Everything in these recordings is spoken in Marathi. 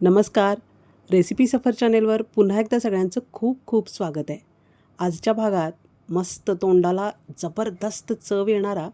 नमस्कार. रेसिपी सफर चॅनेलवर पुन्हा एकदा सगळ्यांचं खूप खूप स्वागत आहे. आजच्या भागात मस्त तोंडाला जबरदस्त चव येणारा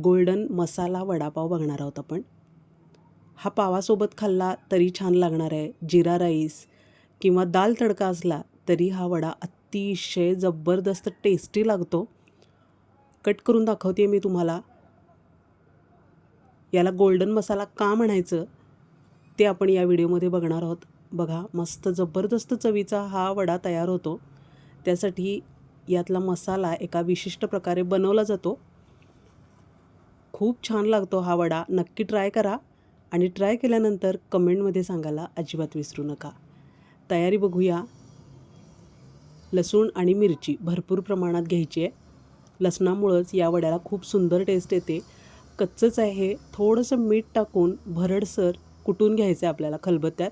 गोल्डन मसाला वडापाव बघणार आहोत आपण. हा पावासोबत खाल्ला तरी छान लागणार आहे. जिरा राईस किंवा दाल तडका असला तरी हा वडा अतिशय जबरदस्त टेस्टी लागतो. कट करून दाखवते मी तुम्हाला. याला गोल्डन मसाला का म्हणायचं? ते आपण या व्हिडिओमध्ये बघणार आहोत. बघा मस्त जबरदस्त चवीचा हा वडा तयार होतो. त्यासाठी यातला मसाला एका विशिष्ट प्रकारे बनवला जातो. खूप छान लागतो हा वडा. नक्की ट्राय करा आणि ट्राय केल्यानंतर कमेंटमध्ये सांगायला अजिबात विसरू नका. तयारी बघूया. लसूण आणि मिरची भरपूर प्रमाणात घ्यायची आहे. लसणामुळंच या वड्याला खूप सुंदर टेस्ट येते. कच्चंच आहे हे. थोडंसं मीठ टाकून भरडसर कुटून घ्यायचं आहे आपल्याला खलबत्त्यात.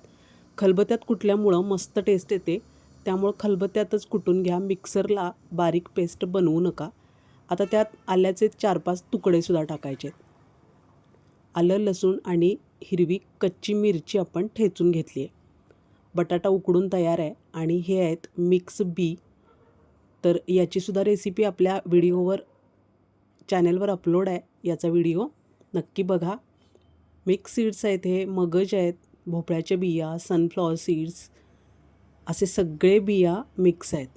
खलबत्त्यात कुटल्यामुळं मस्त टेस्ट येते. त्यामुळं खलबत्त्यातच कुटून घ्या. मिक्सरला बारीक पेस्ट बनवू नका. आता त्यात आल्याचे चार पाच तुकडेसुद्धा टाकायचे आलं लसूण आणि हिरवी कच्ची मिरची आपण ठेचून घेतली आहे बटाटा उकडून तयार आहे आणि हे आहेत मिक्स बी. तर याचीसुद्धा रेसिपी आपल्या व्हिडिओवर चॅनलवर अपलोड आहे. याचा व्हिडिओ नक्की बघा. मिक्स सीड्स आहेत हे मगज आहेत भोपळ्याच्या बिया सनफ्लॉवर सीड्स असे सगळे बिया मिक्स आहेत.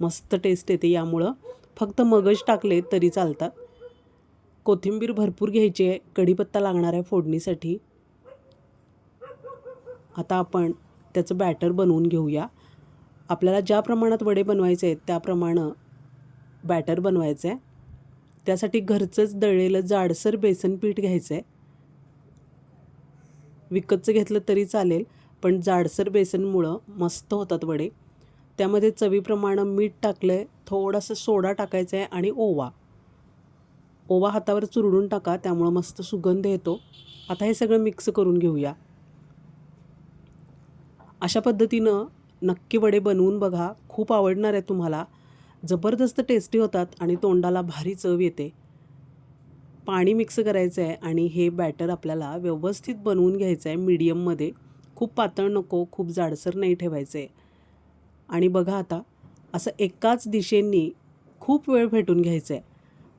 मस्त टेस्ट येते यामुळं. फक्त मगज टाकले तरी चालतात. कोथिंबीर भरपूर घ्यायची आहे कढीपत्ता लागणार आहे फोडणीसाठी. आता आपण त्याचं बॅटर बनवून घेऊया. आपल्याला ज्या प्रमाणात वडे बनवायचे आहेत त्याप्रमाणे बॅटर बनवायचं आहे. त्यासाठी घरचंच दळलेलं जाडसर बेसन पीठ घ्यायचं आहे. विकतचं घेतलं तरी चालेल पण जाडसर बेसनमुळं मस्त होतात वडे. त्यामध्ये चवीप्रमाणे मीठ टाकलं आहे थोडंसं सोडा टाकायचं आहे आणि ओवा. ओवा हातावर चुरडून टाका त्यामुळं मस्त सुगंध येतो. आता हे सगळं मिक्स करून घेऊया. अशा पद्धतीनं नक्की वडे बनवून बघा खूप आवडणार आहे तुम्हाला. जबरदस्त टेस्टी होतात आणि तोंडाला भारी चव येते. पाणी मिक्स करायचं आहे आणि हे बॅटर आपल्याला व्यवस्थित बनवून घ्यायचं आहे मीडियममध्ये. खूप पातळ नको खूप जाडसर नाही ठेवायचं आहे आणि बघा आता असं एकाच दिशेनी खूप वेळ फेटून घ्यायचं आहे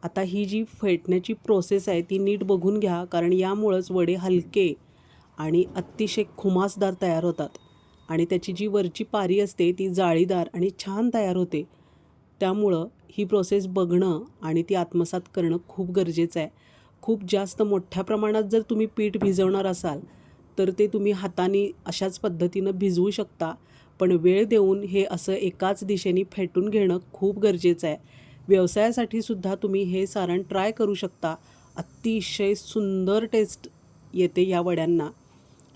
आता ही जी फेटण्याची प्रोसेस आहे ती नीट बघून घ्या कारण यामुळंच वडे हलके आणि अतिशय खुमासदार तयार होतात. आणि त्याची जी वरची पारी असते ती जाळीदार आणि छान तयार होते. त्यामुळं ही प्रोसेस बघणं आणि ती आत्मसात करणं खूप गरजेचं आहे. खूप जास्त मोठ्या प्रमाणात जर तुम्ही पीठ भिजवणार असाल तर ते तुम्ही हाताने अशाच पद्धतीनं भिजवू शकता. पण वेळ देऊन हे असं एकाच दिशेने फेटून घेणं खूप गरजेचं आहे. व्यवसायासाठी सुद्धा तुम्ही हे सारण ट्राय करू शकता. अतिशय सुंदर टेस्ट येते या वड्यांना.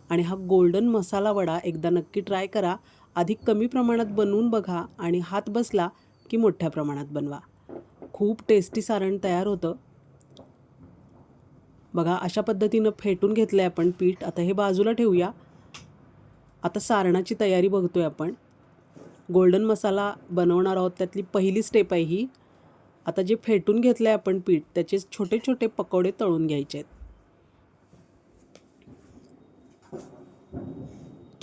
आणि हा गोल्डन मसाला वडा एकदा नक्की ट्राय करा. आधी कमी प्रमाणात बनवून बघा आणि हात बसला की मोठ्या प्रमाणात बनवा. खूप टेस्टी सारण तयार होतं. बघा अशा पद्धतीनं फेटून घेतलं आहे आपण पीठ. आता हे बाजूला ठेवूया. आता सारणाची तयारी बघतो आहे आपण. गोल्डन मसाला बनवणार आहोत. त्यातली पहिली स्टेप आहे ही. आता जे फेटून घेतलं आहे आपण पीठ त्याचे छोटे छोटे पकोडे तळून घ्यायचे आहेत.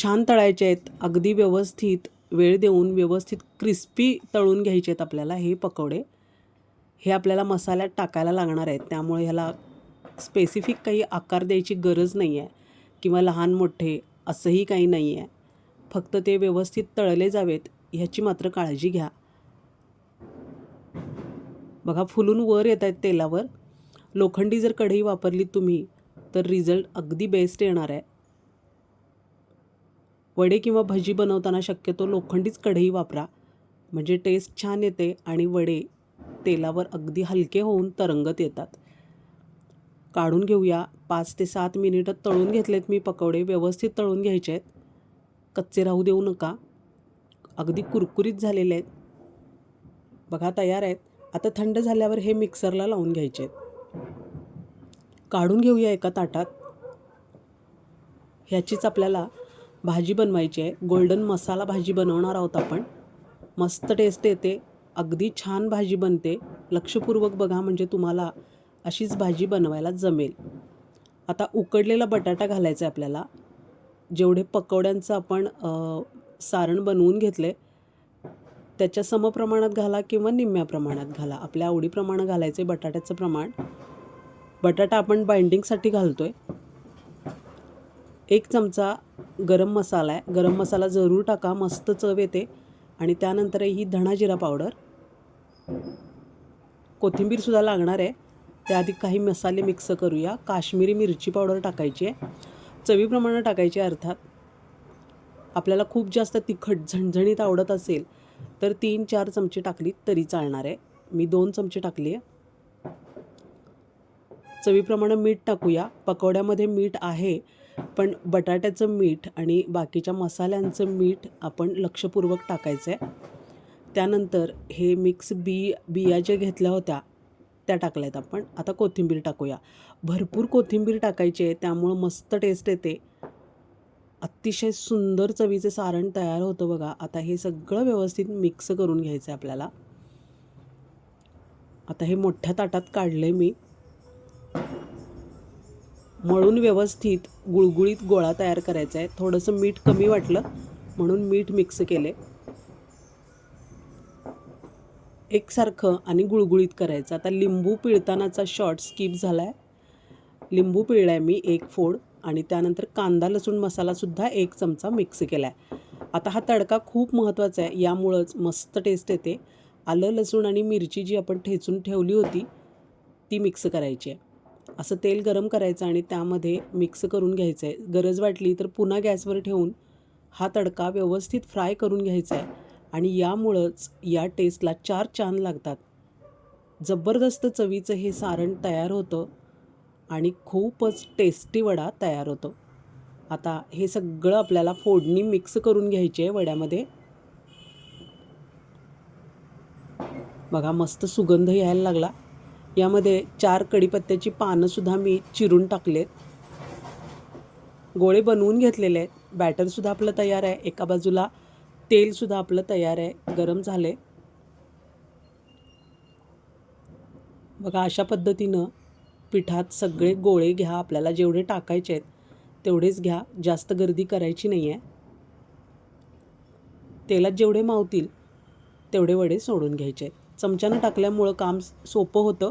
छान तळायचे आहेत. अगदी व्यवस्थित वेळ देऊन व्यवस्थित क्रिस्पी तळून घ्यायचे आहेत आपल्याला हे पकोडे. हे आपल्याला मसाल्यात टाकायला लागणार आहेत. त्यामुळे ह्याला स्पेसिफिक काही आकार द्यायची गरज नाही आहे किंवा लहान मोठे असंही काही नाही आहे. फक्त ते व्यवस्थित तळले जावेत ह्याची मात्र काळजी घ्या. बघा फुलून वर येत आहेत तेलावर. लोखंडी जर कढई वापरली तुम्ही तर रिझल्ट अगदी बेस्ट येणार आहे. वडे किंवा भजी बनवताना शक्यतो लोखंडीच कढई वापरा. म्हणजे टेस्ट छान येते आणि वडे तेलावर अगदी हलके होऊन तरंगत येतात. काढून घेऊया. पाच ते सात मिनिटं तळून घेतलेत मी पकोडे. व्यवस्थित तळून घ्यायचे आहेत. कच्चे राहू देऊ नका. अगदी कुरकुरीत झालेले आहेत. बघा तयार आहेत. आता थंड झाल्यावर हे मिक्सरला लावून घ्यायचे आहेत. काढून घेऊया एका ताटात. ह्याचीच आपल्याला भाजी बनवायची आहे. गोल्डन मसाला भाजी बनवणार आहोत आपण. मस्त टेस्ट येते. अगदी छान भाजी बनते. लक्षपूर्वक बघा म्हणजे तुम्हाला अशीच भाजी बनवायला जमेल. आता उकडलेला बटाटा घालायचा आहे आपल्याला. जेवढे पकवड्यांचं आपण सारण बनवून घेतले त्याच्या समप्रमाणात घाला किंवा निम्म्या प्रमाणात घाला. आपल्या आवडीप्रमाणे घालायचे बटाट्याचं प्रमाण. बटाटा आपण बाइंडिंगसाठी घालतो आहे एक चमचा गरम मसाला आहे. गरम मसाला जरूर टाका मस्त चव येते. आणि त्यानंतर ही धणा जिरा पावडर. कोथिंबीरसुद्धा लागणार आहे. त्याआधी काही मसाले मिक्स करूया. काश्मीरी मिरची पावडर टाकायची आहे. चवीप्रमाणे टाकायची अर्थात. आपल्याला खूप जास्त तिखट झणझणीत आवडत असेल तर तीन चार चमचे टाकली तरी चालणार आहे. मी दोन चमचे टाकली आहे. चवीप्रमाणे मीठ टाकूया. पकोड्यामध्ये मीठ आहे. पण बटाट्याचं मीठ आणि बाकीच्या मसाल्यांचं मीठ आपण लक्षपूर्वक टाकायचं आहे त्यानंतर हे मिक्स बी बिया ज्या घेतल्या होत्या त्या टाकल्यात आपण. आता कोथिंबीर टाकूया. भरपूर कोथिंबीर टाकायची आहे त्यामुळं मस्त टेस्ट येते. अतिशय सुंदर चवीचे सारण तयार होतं बघा. आता हे सगळं व्यवस्थित मिक्स करून घ्यायचं आहे आपल्याला. आता हे मोठ्या ताटात काढलं आहे मी. मळून व्यवस्थित गुळगुळीत गोळा तयार करायचा आहे. थोडंसं मीठ कमी वाटलं म्हणून मीठ मिक्स केले. एकसारखं आणि गुळगुळीत करायचं. आता लिंबू पिळतानाचा शॉर्ट स्किप झाला आहे लिंबू पिळला आहे मी एक फोड आणि त्यानंतर कांदा लसूण मसालासुद्धा एक चमचा मिक्स केला आहे आता हा तडका खूप महत्त्वाचा आहे. यामुळंच मस्त टेस्ट येते. आलं लसूण आणि मिरची जी आपण ठेचून ठेवली होती ती मिक्स करायची आहे. असं तेल गरम करायचं आणि त्यामध्ये मिक्स करून घ्यायचं आहे गरज वाटली तर पुन्हा गॅसवर ठेवून हा तडका व्यवस्थित फ्राय करून घ्यायचा आहे आणि यामुळंच या टेस्टला चार चांद लागतात. जबरदस्त चवीचं हे सारण तयार होतं आणि खूपच टेस्टी वडा तयार होतो. आता हे सगळं आपल्याला फोडणी मिक्स करून घ्यायची आहे वड्यामध्ये. बघा मस्त सुगंध यायला लागला. यामध्ये चार कढीपत्त्याची पानंसुद्धा मी चिरून टाकलेत. गोळे बनवून घेतलेले आहेत. बॅटरसुद्धा आपलं तयार आहे. एका बाजूला तेलसुद्धा आपलं तयार आहे. गरम झाले. बघा अशा पद्धतीनं पिठात सगळे गोळे घ्या. आपल्याला जेवढे टाकायचे आहेत तेवढेच घ्या. जास्त गर्दी करायची नाही आहे तेलात जेवढे मावतील तेवढे वडे सोडून घ्यायचे आहेत. चमच्यानं टाकल्यामुळं काम सोपं होतं.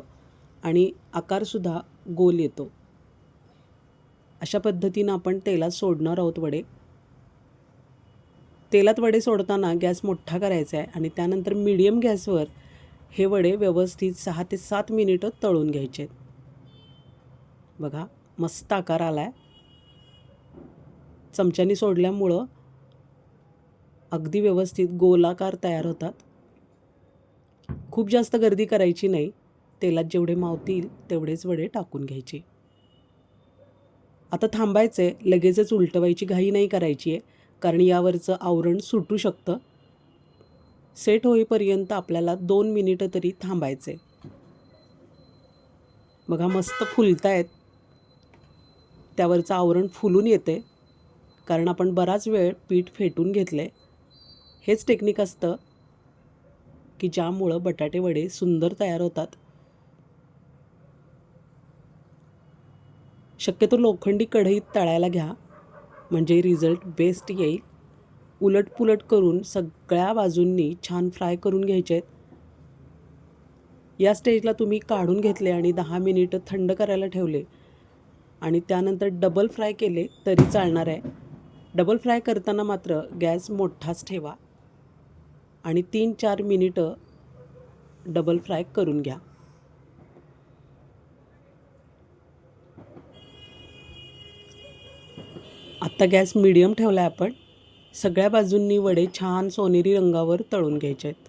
आणि आकारसुद्धा गोल येतो. अशा पद्धतीनं आपण तेलात सोडणार आहोत वडे. तेलात वडे सोडताना गॅस मोठा करायचा आहे आणि त्यानंतर मीडियम गॅसवर हे वडे व्यवस्थित सहा ते सात मिनिटं तळून घ्यायचे आहेत. बघा मस्त आकार आला आहे चमच्यानी सोडल्यामुळं अगदी व्यवस्थित गोलाकार तयार होतात. खूप जास्त गर्दी करायची नाही. तेलात जेवढे मावतील तेवढेच वडे टाकून घ्यायचे. आता थांबायचे लगेचच उलटवायची घाई नाही करायची आहे कारण यावरचं आवरण सुटू शकतं. सेट होईपर्यंत आपल्याला दोन मिनिटं तरी थांबायचे बघा मस्त फुलतायत. त्यावरचं आवरण फुलून येते कारण आपण बराच वेळ पीठ फेटून घेतले हेच टेक्निक असतं की ज्यामुळं बटाटे वडे सुंदर तयार होतात. शक्यतो लोखंडी कढईत तळायला घ्या. म्हणजे रिझल्ट बेस्ट येईल. उलटपुलट करून सगळ्या बाजूंनी छान फ्राय करून घ्यायचे आहेत. या स्टेजला तुम्ही काढून घेतले आणि दहा मिनिटं थंड करायला ठेवले. आणि त्यानंतर डबल फ्राय केले तरी चालणार आहे. डबल फ्राय करताना मात्र गॅस मोठाच ठेवा. आणि तीन चार मिनिटं डबल फ्राय करून घ्या. आत्ता गॅस मिडियम ठेवला आहे आपण. सगळ्या बाजूंनी वडे छान सोनेरी रंगावर तळून घ्यायचे आहेत.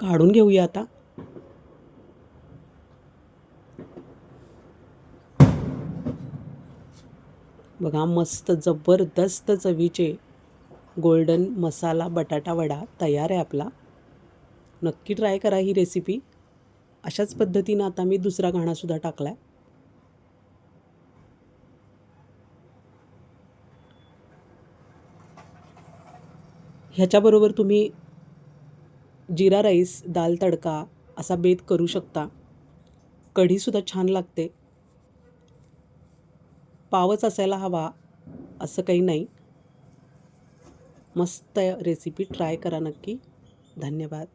काढून घेऊया आता. बघा मस्त जबरदस्त चवीचे गोल्डन मसाला बटाटा वडा तयार आहे आपला. नक्की ट्राय करा ही रेसिपी अशाच पद्धतीनं आता मी दुसरा घाणासुद्धा टाकला आहे ह्याच्याबरोबर तुम्ही जिरा राईस दाल तडका असा बेत करू शकता. कढीसुद्धा छान लागते. पावच असायला हवा असं काही नाही. मस्त रेसिपी ट्राय करा नक्की. धन्यवाद.